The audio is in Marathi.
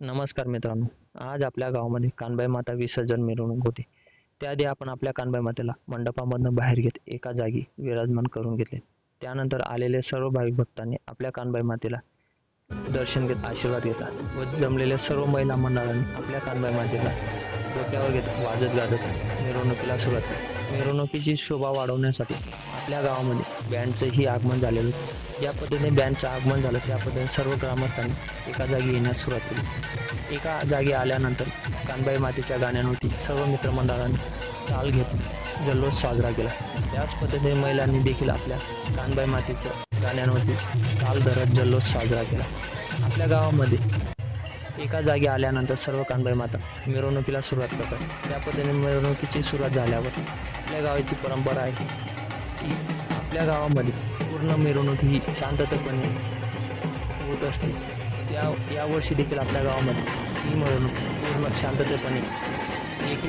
नमस्कार मित्रांनो. आज आपल्या गावामध्ये कानबाई माता विसर्जन मिरवणूक होती. त्याआधी आपण आपल्या कानबाई मातेला मंडपामधून बाहेर घेत एका जागी विराजमान करून घेतले. त्यानंतर आलेले सर्व भाविक भक्तांनी आपल्या कानबाई मातेला दर्शन घेत आशीर्वाद घेतला व जमलेल्या सर्व महिला मंडळांनी आपल्या कानबाई मातेला डोक्यावर घेत वाजत गाजत मिरवणुकीला सुरुवात केली. मिरवणुकीची शोभा वाढवण्यासाठी आपल्या गावामध्ये बँडचंही आगमन झालेलं होतं. ज्या पद्धतीने बँडचं आगमन झालं त्या पद्धतीने सर्व ग्रामस्थांनी एका जागी येण्यास सुरुवात केली. एका जागी आल्यानंतर कानबाई मातेच्या गाण्यांवरती सर्व मित्रमंडळांनी ताल घेत जल्लोष साजरा केला. त्याच पद्धतीने महिलांनी देखील आपल्या कानबाई मातेच्या गाण्यांवरती ताल धरत जल्लोष साजरा केला. आपल्या गावामध्ये एका जागी आल्यानंतर सर्व कानबाई माता मिरवणुकीला सुरुवात करतात. त्या पद्धतीने मिरवणुकीची सुरुवात झाल्यावर आपल्या गावाची परंपरा आहे की आपल्या गावामध्ये पूर्ण मिरवणूक ही शांततेपणे होत असते. या यावर्षी देखील आपल्या गावामध्ये ही मिरवणूक पूर्ण शांततेपणे एक